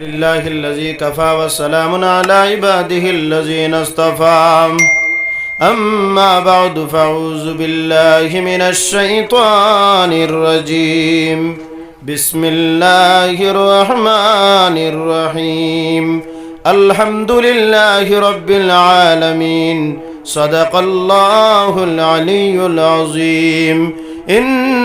لله الذي كفى وسلام على عباده الذين اصطفى أما بعد فأعوذ بالله من الشيطان الرجيم بسم الله الرحمن الرحيم الحمد لله رب العالمين صدق الله العلي العظيم إن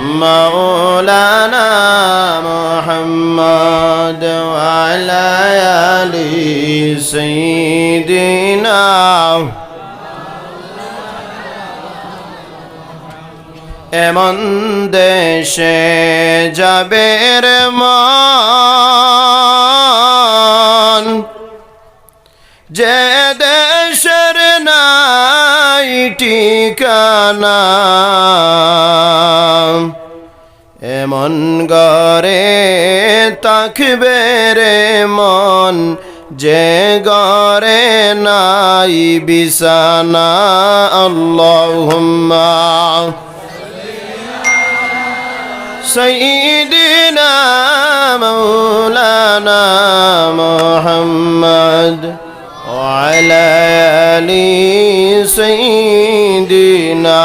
مولانا محمد وعلى آل سيدنا এমন দেশে যাবে রে মন যে দেশের নাই ঠিকানা এমন গরে তাকবে রে মন যে গরে নাই বিছানা আল্লাহুম্মা سيدنا مولانا محمد وعلى آل سيدنا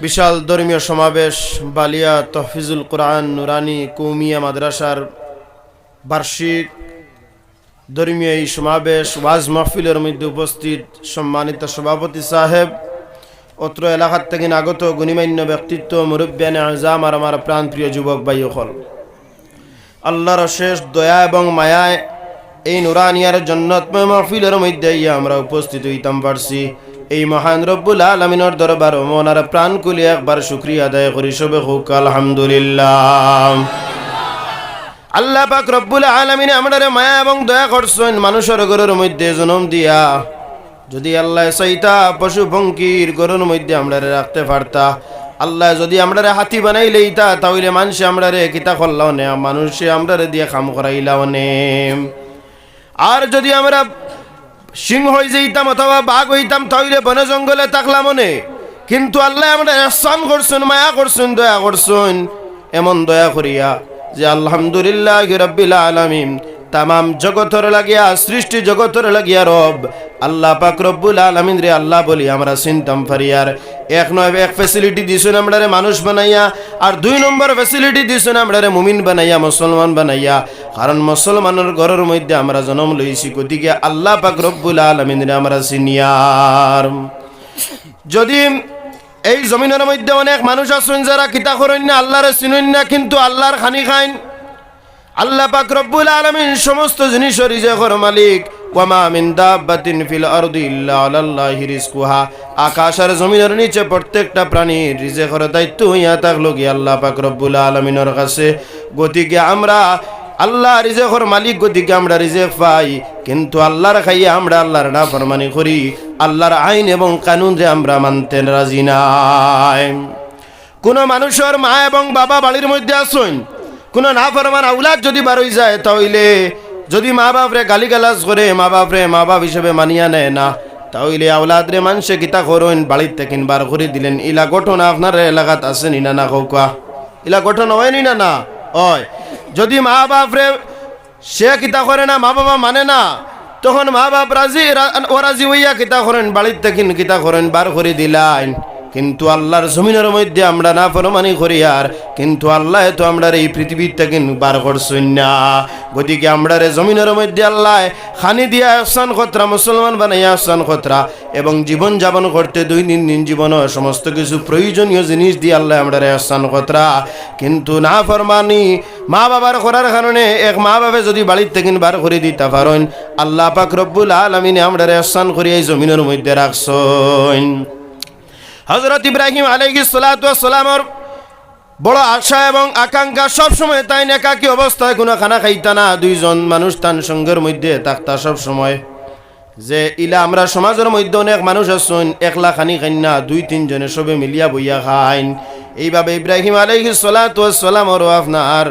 বিশাল ধর্মীয় সমাবেশ বালিয়া তহফিজুল কোরআন নুরানি কৌমিয়া মাদ্রাসার বার্ষিক ধর্মীয় এই সমাবেশ ওয়াজ মাহফিলের মধ্যে উপস্থিত সম্মানিত সভাপতি সাহেব অত্র এলাকার থেকে আগত গুণিমান্য ব্যক্তিত্ব মুরব্বিয়ান আজাম আর আমার প্রাণপ্রিয় যুবক ভাই হল আল্লাহর শেষ দয়া এবং মায়ায় এই নুরানিয়ার জন্নতময় মাহফিলের মধ্যে আমরা উপস্থিত হইতাম পারছি। এই মহান রব্বুল আলমিনের দরবার মনার প্রাণ কুলি একবার শুক্রিয়া আদায় করি। সবে হোক, আলহামদুলিল্লাহ। আল্লাহ পাক রব্বুল আলমিনে আমাদের মায়া এবং দয়া করছেন মানুষের গরুর মধ্যে জনম দিয়া। যদি আল্লাহ সৈতা পশু পঙ্কির গরুর মধ্যে আমরা রাখতে পারতা। আল্লাহ যদি আমরা রে হাতি বানাই লইতা তাহলে মানুষে আমরা রে কিতা করলাও নে মানুষে আমরা রে দিয়ে কাম করাইলাও নে। আর যদি আমরা সিংহ হয়ে যাইতাম অথবা বাঘ হইতাম, তাহলে বনে জঙ্গলে থাকলাম নে। কিন্তু আল্লাহ আমরা এহসান করছেন, মায়া করছেন, দয়া করছেন। এমন দয়া করিয়া যে আলহামদুলিল্লাহ রব্বিল আলামিন তামাম জগতর লাগিয়া, সৃষ্টি জগতর লাগিয়া রব। আল্লাহ পাক রব্বুল আলামিন রে, আল্লাহ বলি, আমরা চিনতাম ফারিয়ার। এক নয় এক ফ্যাসিলিটি দিছেন আমরা রে মানুষ বানাইয়া, আর দুই নম্বর ফ্যাসিলিটি দিছেন আমরা রে মুমিন বানাইয়া, মুসলমান বানাইয়া। কারণ মুসলমানের ঘরের মধ্যে আমরা জন্ম লইছি গতিকে আল্লাহ পাক রব্বুল আলামিন রে, আমরা সিনিয়ার। যদি এই জমিনের মধ্যে অনেক মানুষ আছেন যারা কিতা করেন না, আল্লাহরে চিনেন না, কিন্তু আল্লাহর খানি খাইন। আল্লাহ পাক রব্বুল আলামিন সমস্ত জিনিসের রিজেকর মালিক। ওয়ামা মিন দাব্বাতিন ফিল আরদি ইল্লা আলাল্লাহি রিজকুহা। আকাশ আর জমিনের নিচে প্রত্যেকটা প্রাণীর রিজেকর দায়িত্ব হইয়া থাকল কি আল্লাহ পাক রব্বুল আলামিনের কাছে। গতিকে আমরা আল্লাহ রিজেকর মালিক, গতিকে আমরা রিজেক পাই। কিন্তু আল্লাহর খাইয়ে আমরা আল্লাহর না ফরমানি করি। আল্লাহর আইন এবং কানুন যে আমরা মানতে রাজি নাই। কোন মানুষের মা এবং বাবা বাড়ির মধ্যে আসুন কোন না ফরমান আউলাদ যদি বারোই যায় তাহলে যদি মা বাপরে গালিগালাজ করে, মা বাপরে মা বাপ হিসেবে মানিয়া নেয় না, তাহলে আউলাদ রে মানুষে গীতা করুন? বাড়ির থেকে বার করে দিলেন। ইলা ঘটনা আপনার এলাকাত আছে নি না না কৌকা? ইলা ঘটনা হয় নি না না? হয়। যদি মা বাপরে সে কিতা করে না, মা বাবা মানে না, তখন মা বাপ রাজি ও রাজি হইয়া কিতা করেন? বাড়ির থেকে কিতা করেন? বার করে দিলাইন কিন্তু আল্লাহর জমিনের মধ্যে আমরা না ফরমানি করি আর, কিন্তু আল্লাহ তো আমরা এই পৃথিবীর থেকে বার করছেন না। গতিকে আমরা রে জমিনের মধ্যে আল্লাহ খানি দিয়া আহসান খতরা, মুসলমান বানাই আহসান খতরা, এবং জীবন যাপন করতে দৈনন্দিন দিন জীবন সমস্ত কিছু প্রয়োজনীয় জিনিস দিয়ে আল্লাহ আমরা রে আহসান খতরা। কিন্তু না ফরমানি মা বাবার করার কারণে এক মা বাবা যদি বাড়ির থেকে বার করে দিতে পারেন, আল্লাহ পাক রব্বুল আলমিনে আমরা রে করি এই জমিনের মধ্যে রাখছেন। হজরত ইব্রাহিম আলাইহি সালামের বড় আশা এবং আকাঙ্ক্ষা সবসময় তাই একাকি অবস্থায় কোনো খানা খাইতা না। দুইজন মানুষ তান সঙ্গের মধ্যে থাকতা সব সময় যে ইলা আমরা সমাজের মধ্যে অনেক মানুষ আসুন একলা খানি খাইন না, দুই তিনজনে সবে মিলিয়া বইয়া খাইন। এইভাবে ইব্রাহিম আলাইহি সালাতামর আপনার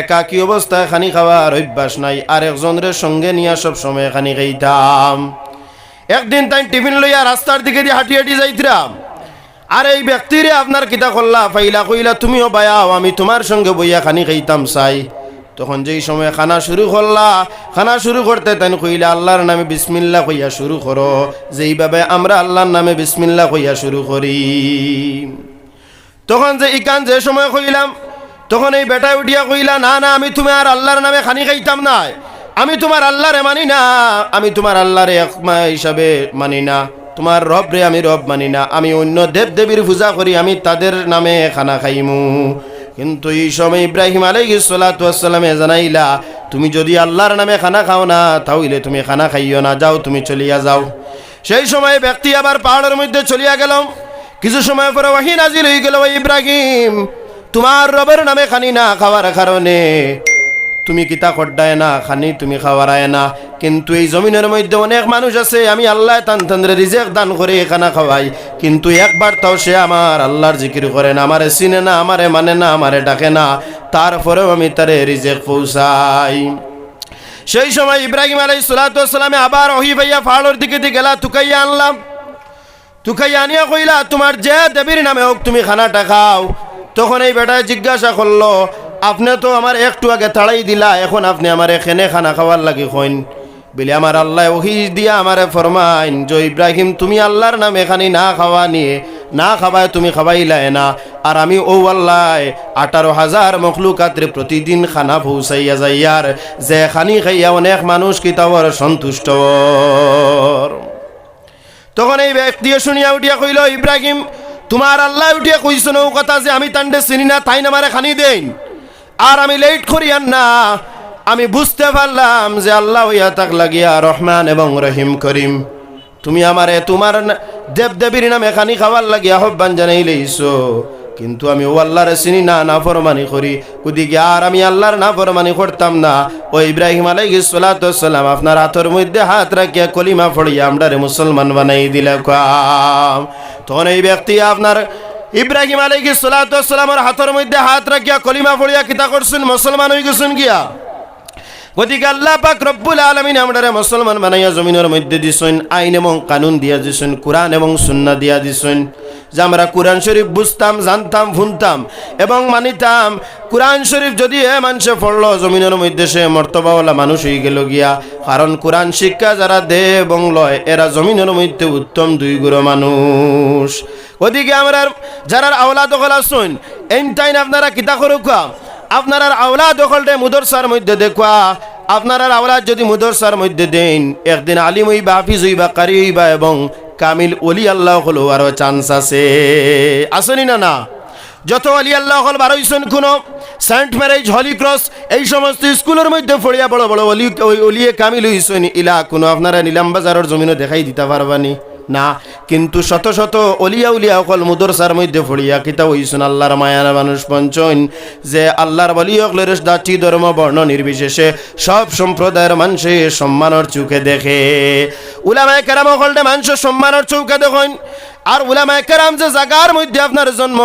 একাকি অবস্থায় খানি খাওয়ার অভ্যাস নাই। আর একজনের সঙ্গে নিয়ে সব সময় খানি খাইতাম। একদিন তাই টিফিন লইয়া রাস্তার দিকে দিয়ে হাঁটি হাঁটি যাইতাম আর এই ব্যক্তিরে আপনার কিতা করলা? ফাইলা কইলা, তুমিও বায়াও, আমি তোমার সঙ্গে বইয়া খানি খাইতাম চাই তখন যেই সময় খানা শুরু করলা, খানা শুরু করতে তেন কইলা, আল্লাহর নামে বিসমিল্লা কইয়া শুরু করো। যেইভাবে আমরা আল্লাহর নামে বিসমিল্লা কইয়া শুরু করি। তখন যে ইকান যে সময় কইলাম, তখন এই বেটা উঠিয়া কইলা, না না, আমি তুমি আর আল্লাহর নামে খানি খাইতাম না। আমি তোমার আল্লাহরে মানি না, আমি তোমার আল্লাহরে হিসাবে মানি না। তোমার রব রে আমি রব মানি না, আমি অন্য দেব দেবীর পূজা করি, আমি তাদের নামে খানা খাইমু। কিন্তু এই সময় ইব্রাহিম আলাইহি সালাতামে জানাইলা, তুমি যদি আল্লাহর নামে খানা খাও না, তাহলে তুমি খানা খাইও না, যাও তুমি চলিয়া যাও। সেই সময় ব্যক্তি আবার পাহাড়ের মধ্যে চলিয়া গেলাম কিছু সময় পরে ওয়াহি নাজিল হয়ে গেল ইব্রাহিম, তোমার রবের নামে খানি না খাওয়ার কারণে তুমি কিতা কড্ডায় না, খানি তুমি খাওয়ারায় না। কিন্তু এই জমিনের মধ্যে অনেক মানুষ আছে, আমি আল্লাহ তান তান্দ্রে রিজেক দান করে খানা খাওয়াই কিন্তু একবার তাও সে আমার আল্লাহর জিকির করে না আমারে চিনে না আমারে মানে না আমারে ডাকে না। তারপরেও আমি তারে রিজেক পৌঁছাই। সেই সময় ইব্রাহিম আলাই সালাতামে আবার ওহি ভাইয়া পাহাড়ের দিকে দিয়ে গেলা, তুকাইয়া আনলাম। তুকাইয়া আনিয়া কইলা, তোমার যে দেবীর নামে হোক তুমি খানাটা খাও। তখন এই বেটায় জিজ্ঞাসা করল আপনি তো আমার একটু আগে তাড়াই দিলা, এখন আপনি আমার এখানে খানা খাওয়ার লাগে কইন। বলে, আমার আল্লাহ ওহি দিয়া আমারে ফরমাইন, যে ইব্রাহিম তুমি আল্লাহর নাম এখানে না খাওয়া নিয়ে, না খাওয়ায় তুমি খাওয়াইলাই না। আর আমি, ও আল্লাহ, আঠারো হাজার মখলুকাত্রে প্রতিদিন খানা পৌঁছাইয়া যাইয়ার, যে খানি খাইয়া অনেক মানুষ কিতাবর সন্তুষ্ট। তখন এই ব্যক্তিও শুনিয়া উঠিয়া কইল, ইব্রাহিম, তোমার আল্লাহ উঠিয়া কইছ নৌ কথা যে আমি তান্ডে চিনি না, তাই নামারে খানি দেন আর আমি লেট করিয়ান না। আমি বুঝতে পারলাম যে আল্লাহ ইয়া তাক লাগিয়া রহমান এবং রহিম করিম। তুমি আমারে তোমার দেব দেবীর নামে খানি খাওয়ার লাগিয়া আহ্বান জানাই লইছো। কিন্তু আমি ও আল্লাহরে চিনি না না ফরমানি করি। ওদিকে আর আমি আল্লাহর না ফরমানি করতাম না। ও ইব্রাহিম আলাইহি সালাম, আপনার হাতের মধ্যে হাত রাখিয়া কলিমা ফড়িয়া আমরারে মুসলমান বানাই দিলে তখন এই ব্যক্তি আপনার ইব্রাহিম আলাইহি সালামের হাতের মধ্যে হাত রাখিয়া কলিমা ফলিয়া কিতা করছেন, মুসলমান হয়ে গেছেন গিয়া। গতিকে আল্লাহ পাক রব্বুল আলমিন আমরা মুসলমান বানাইয়া জমিনের মধ্যে দিছেন, আইন এবং কানুন দিয়া দিছেন, কোরআন এবং সুন্না দিয়া দিছেন। যে আমরা কোরআন শরীফ বুঝতাম, জানতাম, শুনতাম এবং মানিতাম। কোরআন শরীফ যদি এ মানুষে পড়ল, জমিনের মধ্যে সে মর্তবাওয়ালা মানুষ হয়ে গেল গিয়া। কারণ কোরআন শিক্ষা যারা দে এবং লয়, এরা জমিনের মধ্যে উত্তম দুই গুরু মানুষ। ওদিকে আমরা যারা আওলা দখল আসুন এই টাইম আপনারা কিতা করুকা আপনার আওলা দখলটা মুদরসার মধ্যে দেখুয়া। আপনার আওলাদ যদি মুদরসার মধ্যে দেন, একদিন আলিম হইবা, হাফিজ হইবা, কারি হইবা এবং কামিল অলি আল্লাহ হলো আরও চান্স আছে। আসেনি না না? যত অলি আল্লাহ হল বারোইশন কোনো সেন্ট ম্যারেজ, হলি ক্রস, এই সমস্ত স্কুলের মধ্যে ফড়িয়া বড় বড় অলি অলিয়ে কামিল হইছেন, ইলা কোনো আপনারা নিলাম বাজারের জমিনও দেখাই দিতে পারবানি। না। কিন্তু শত শত অলিয়া উলিয়া অকল মুদরসার মধ্যে ফড়িয়া কিতা হইছুন আল্লাহর মায়ার মানুষ পঞ্চন যে আল্লাহর বলি অকলের ধর্ম, বর্ণ নির্বিশেষে সব সম্প্রদায়ের মানুষে সম্মানের চোখে দেখে। উলামায় কেরাম অকলটা মানুষ সম্মানের চৌকে দেখেন। আর উলামায় কেরাম যে জাগার মধ্যে আপনার জন্ম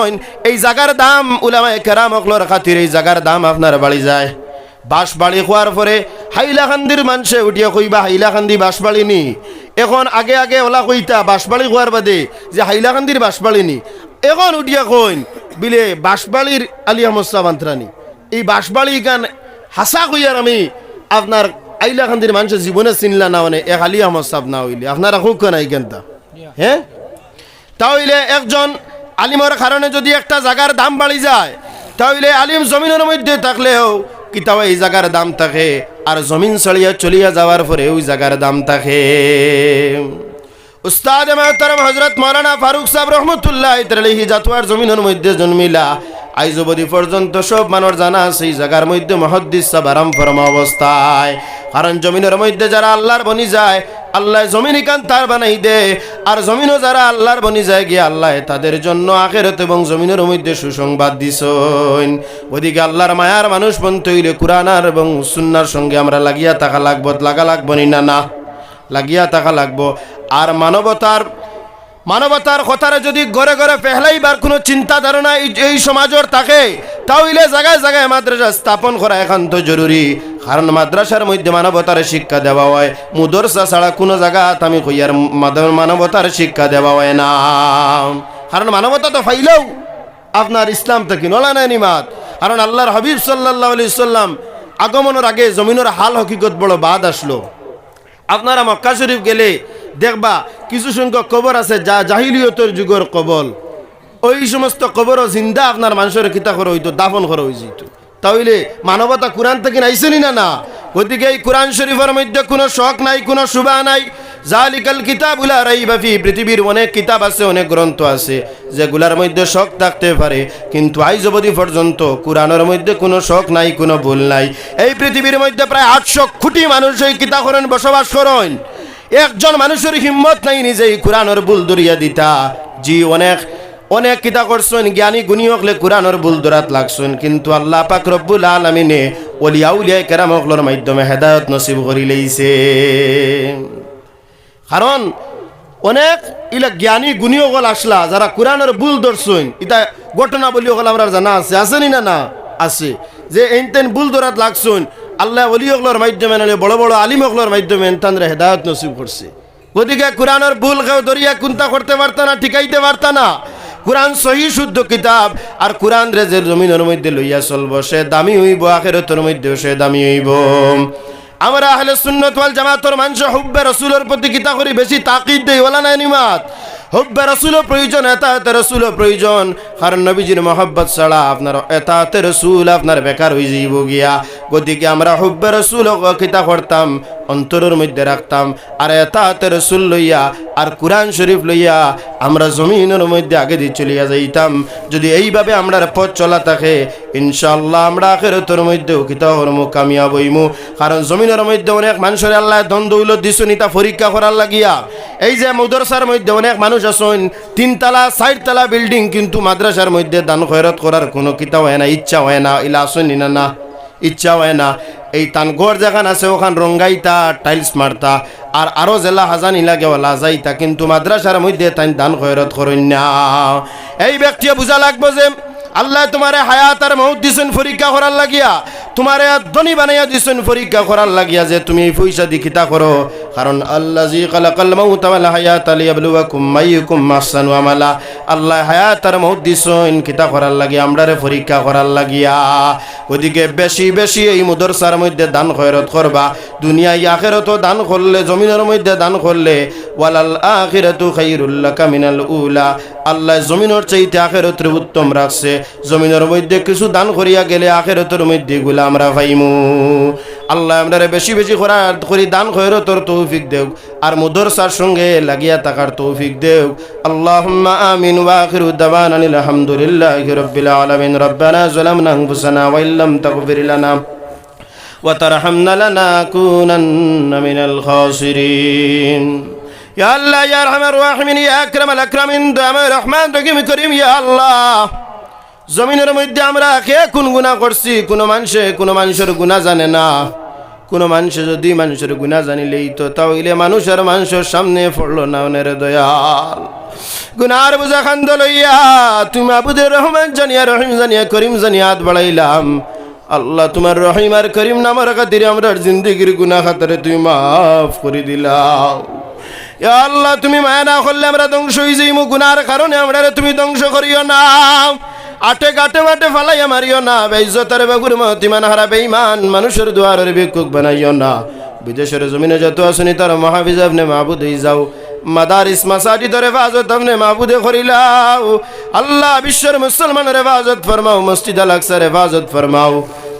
এই জাগার দাম উলামায় কেরাম অকলর খাতির এই জাগার দাম আপনার বাড়ি যায়। বাস বাড়ি খোয়ার পরে হাইলাকান্দির মানুষে উঠিয়া কইবা হাইলাকান্দি বাঁশ বাড়ি নি এখন আগে আগে ওলা কইতা বাঁশবাড়ি খোয়ার বাদে যে হাইলাকান্দির বাঁশবাড়ি নি এখন উঠিয়া কইন, বিলে বাঁশবাড়ির আলী আহমদ সাহ আন্তরানি এই বাঁশবাড়ি গান হাসা কইয়ার আমি আপনার আইলাকান্দির মানুষের জীবনে চিনলা না মানে এক আলী আহমদ সাহ না হইলে। আপনারা খুব কেন এই গানটা হ্যাঁ তাহলে একজন আলিমের কারণে যদি একটা জায়গার দাম বাড়ি যায় তাহলে আলিম জমিনের মধ্যে থাকলেও কিতাব এই জায়গার দাম থাকে। আর জমিন চলিয়া চলিয়া যাওয়ার পরে ওই জায়গার দাম থাকে। উস্তাদ মহতারম হজরত মৌলানা ফারুক সাহেব রহমতুল্লাহ জাতুয়ার জমিনের মধ্যে জন্মিলা। আইজ অবধি পর্যন্ত সব মানুষ জানা এই জায়গার মধ্যে মহদ্দিস সাহেব আরাম ফরমা অবস্থায়। কারণ জমিনের মধ্যে যারা আল্লাহর বনি যায়, আল্লাহ জমিন ইকান তার বানাই দে। আর জমিনও যারা আল্লাহর বনি যায় গিয়ে আল্লাহ তাদের জন্য আখেরত এবং জমিনের মধ্যে সুসংবাদ দিছইন ওদিকে আল্লাহর মায়ার মানুষ বন্ধ হইলে কুরআনার এবং সুন্নার সঙ্গে আমরা লাগিয়া থাকা লাগবো, লাগা লাগবো না না, লাগিয়া থাকা লাগবো। আর মানবতার মানবতার কথারে যদি ঘরে ঘরে ফেহলাইবার কোনো চিন্তা ধারণা এই- সমাজের থাকে, তাহলে জায়গায় জায়গায় মাদ্রাসা স্থাপন করা একান্ত জরুরি। কারণ মাদ্রাসার মধ্যে মানবতার শিক্ষা দেওয়া হয়। মুদরসা ছাড়া কোনো জায়গা আমি কইয়ার মানবতার শিক্ষা দেওয়া হয় না। কারণ মানবতা তো ফাইলেও আপনার ইসলাম থেকে নলা নাই নিমাত। কারণ আল্লাহর হাবিব সাল্লাহ আলি সাল্লাম আগমনের আগে জমিনের হাল হকিকত বড় বাদ আসলো। আপনারা মক্কা শরীফ গেলে দেখবা কিছু সংখ্যক কবর আছে যা জাহিলিয়তের যুগের কবল। ওই সমস্ত কবরও জিন্দা আপনার মানুষের কিতা করে হইতো, দাফন করে হয়ে যেত। তাহলে মানবতা কোরআন থেকে নাইছেনি না না? গতিকে এই কোরআন শরীফের মধ্যে কোনো শখ নাই, কোনো শুভা নাই। জালিকাল কিতাব উলা রাইবাফি পৃথিবীর অনেক কিতাব আছে, অনেক গ্রন্থ আছে, যেগুলার মধ্যে শখ থাকতে পারে। কিন্তু আইজ অবধি পর্যন্ত কোরআনের মধ্যে কোনো শখ নাই, কোনো ভুল নাই। এই পৃথিবীর মধ্যে প্রায় আটশো কোটি মানুষ এই কিতাবরেন বসবাস করেন। একজন মানুষের হিম্মত নাই নিজেই কোরআনের ভুল দরিয়া দিতা। জি, অনেক অনেক কিতা করছেন, জ্ঞানী গুণী হকলে কোরআনের ভুল দরাত লাগছেন, কিন্তু আল্লাহ পাক রব্বুল আলমিনে অলিয়া উলিয়া কেরাম মাধ্যমে হেদায়ত নসিব করি লইছে। কারণ, অনেক ইলা জ্ঞানী গুণী হকল আসলা, যারা কোরআনের ভুল ধরছেন ইটা ঘটনা বলি হকল আমরা জানা আছে আসেনি না না আছে। যে এন তেন ভুল দরাত লাগছেন আল্লাহ অলি হকলোর মাধ্যমে নাহলে বড় বড় আলিম হকলোর মাধ্যমে তানরে হেদায়ত নসিব করছে। গতিকে কোরআনের ভুল কেউ দরিয়া কুন্তা করতে পারত না, ঠিকাইতে পারত না। কোরআন সহি শুদ্ধ কিতাব, আর কোরআন রে যে জমিনের মধ্যে লইয়া চলব, সে দামি হইব, আখেরতর মধ্যে সে দামি হইব। আমরা আহলে সুন্নত ওয়াল জামাতর মানুষ হুব্বে রসুলের প্রতি কিতা করি বেশি তাকিদ দেই, ওলা নাই নিমাত হুব্বে রসুলও প্রয়োজন এতাতে রসুলও প্রয়োজন। কারণ নবীজির মহব্বত ছাড়া আপনার এতাতে রসুল আপনার বেকার হয়ে যাইব গিয়া। গতিকে আমরা হব্বে রসুল কিতা করতাম। অন্তরের মধ্যে রাখতাম। আর এতাতে রসুল লইয়া আর কোরআন শরীফ লইয়া আমরা জমিনের মধ্যে আগে দিয়ে চলিয়া যাইতাম। যদি এইভাবে আমরা পথ চলা থাকে ইনশাল্লাহ আমরা আখেরতর মধ্যেও কিতা হরমু, কামিয়াব হইমু। কারণ জমিনের মধ্যে অনেক মানুষের আল্লাহ দ্বন্দ্ব হইল, দিছুন ইতা পরীক্ষা করার লাগিয়া। এই যে মদরসার মধ্যে অনেক মানুষ আছেন, তিনতলা, চারতলা বিল্ডিং কিন্তু মাদ্রাসার মধ্যে দান খয়রত করার কোনো কিতা হয় না, ইচ্ছা হয় না, ইলা আসেন না, ইচ্ছা হয় না। এই তানঘর যেখান আছে, ওখান রঙ্গাইতা টাইলস মারতা, আর আরও জেলা হাজানি লাগে, ওলা যাইতা, কিন্তু মাদ্রাসার মধ্যে তাই দান খয়রত করেন না। এই ব্যক্তিয়ে বুঝা লাগবো যে, আল্লাহ তোমারে হায়াত আর মৌত দিছেন করার লাগিয়া। তোমারে ধনী বানাইয়া দিছেন, পরীক্ষা করার লাগিয়া যে তুমি এই পয়সা দি কিতা করো। কারণ আল্লাহ জি খালাকাল মাউত ওয়াল হায়াত লিয়াবলুয়াকুম মাইয়ুকুম আহসানু আমালা। আল্লাহ হায়াত আর মৌত দিছেন, কিতা করার লাগিয়া, আমরারে পরীক্ষা করার লাগিয়া। ওদিকে বেশি বেশি এই মুদরসার মধ্যে দান খয়রত করবা। দুনিয়ায় আখেরত দান করলে, জমিনের মধ্যে দান করলে, ওয়ালাল আখিরাতু খাইরুল লাকা মিনাল উলা। আল্লাহ জমিনের চাইতে আখেরতের উত্তম রাখছে। জমিনের মধ্যে কিছু দান করিয়া গেলে আখেরতের মধ্যে গুলা আমরা পাইমু আল্লাহ আমরা বেশি বেশি করা করি দান খয়রতর তৌফিক দেও আর মুদরসার সঙ্গে লাগিয়া থাকার তৌফিক দেও আল্লাহুম্মা আমিন ওয়া আখিরু দাওয়ানা আলহামদুলিল্লাহি রাব্বিল আলামিন রব্বানা যালামনা আনফুসানা ওয়া ইল্লাম তাগফির লানা وترحمنا لنكونن من الخاسرين يا الله يا ارحم الراحمين يا اكرم الاكرمين دام الرحمن رحيم كريم يا الله জমিনের মধ্যে আমরা কে কোন গুণা করছি? কোনো মানুষে কোনো মানুষের গুণা জানে না। কোনো মানুষে যদি মানুষের গুণা জানিলেই তো তাহলে মানুষের মানুষের সামনে পড়ল না ওনের দয়াল। গুনার বোঝা খান্দ লইয়া তুমি আবুদের রহমান জানিয়া, রহিম জানিয়া, করিম জানিয়া হাত বাড়াইলাম। আল্লাহ তোমার রহিম আর করিম নামের খাতিরে আমরা জিন্দগির গুনা খাতারে তুমি মাফ করে দিলাও। আল্লাহ, তুমি মায়া না করলে আমরা ধ্বংস হয়ে যাইমু। গুনার কারণে আমরা তুমি ধ্বংস করিও না। আটে গাটে মাঠে ফালাইয়া মারিও না বেইজতার বেগুর মতিমান হারা বেইমান মানুষের দুয়ারের ভিক্ষুক বানাইও না। বিদেশের জমিনে যত আসনি তার মহাবিজ আপনি মাহবুদ হয়ে যাও। মাদারিস মাসাজি ধরে হেফাজত আপনি মাহবুদে করিলাও। আল্লাহ বিশ্বের মুসলমানের হেফাজত ফরমাও, মসজিদ আলাকসার হেফাজত ফরমাও।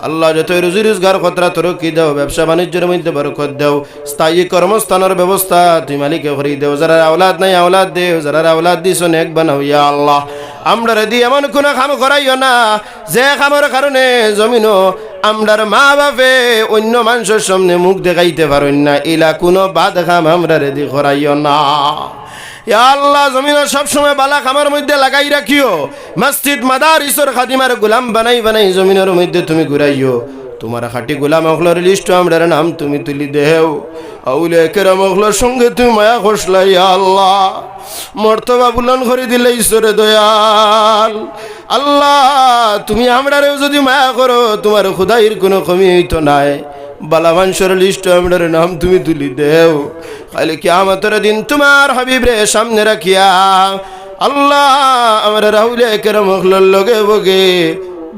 আল্লাহ যত রুজি রোজগার খতরা তরক্কি দেও, ব্যবসা বাণিজ্যের মধ্যে বরকত দেও। স্থায়ী কর্মস্থানের ব্যবস্থা তুই মালিকে করি দেও। যারা আওলাদ নাই, আওলাদ দেও যারা আওলাদ দিস এক বানাও ইয়া আল্লাহ। আমরা রেদি এমন কোনো কাম করাইও না। যে কামের কারণে জমিনও আমরার মা বাপে অন্য মানুষের সামনে মুখ দেখাইতে পারেন না। ইলা কোনো বাদ খাম আমরা রেদি করাইও না। আল্লাহ জমিন সবসময় বালা খামার মধ্যে লাগাই রাখিও। মসজিদ মাদার ঈশ্বর খাদিমার গোলাম বানাই বানাই জমিনের মধ্যে তুমি ঘুরাইও। তোমার খাটি গোলাম অখলার লিস্ট আমরার নাম তুমি তুলি দেও। তুমি মায়া আল্লাহ। দিলে আল্লাহ, তুমি যদি মায়া খুদাইর কোনো কমি হইতো নাই। বালা মানুষের লিস্ট আমরার নাম তুমি তুলি দেও। খালি কি আমাদের দিন তোমার হাবিব রে সামনে রাখিয়া আল্লাহ, আমার রাহুলে অখলার লগে বগে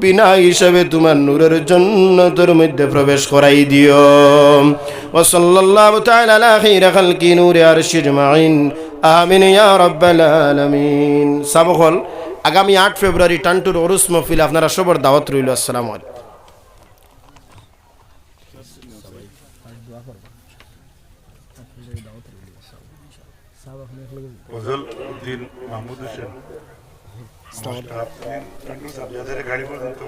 বিনা হিসাবে তোমার নূরের জন্য তোর মধ্যে প্রবেশ করাই দিও। ও সাল্লাল্লাহু তাআলা আলা খাইরা খালকি নূরে আরশি আজমাইন। আমিন ইয়া রাব্বাল আলামিন। সাবকল আগামী আট ফেব্রুয়ারি টান্টুর ওরুস মহফিল আপনারা সবার দাওয়াত রইল। আসসালামু আলাইকুম। পর্যন্ত ইয়ে করে নিয়ে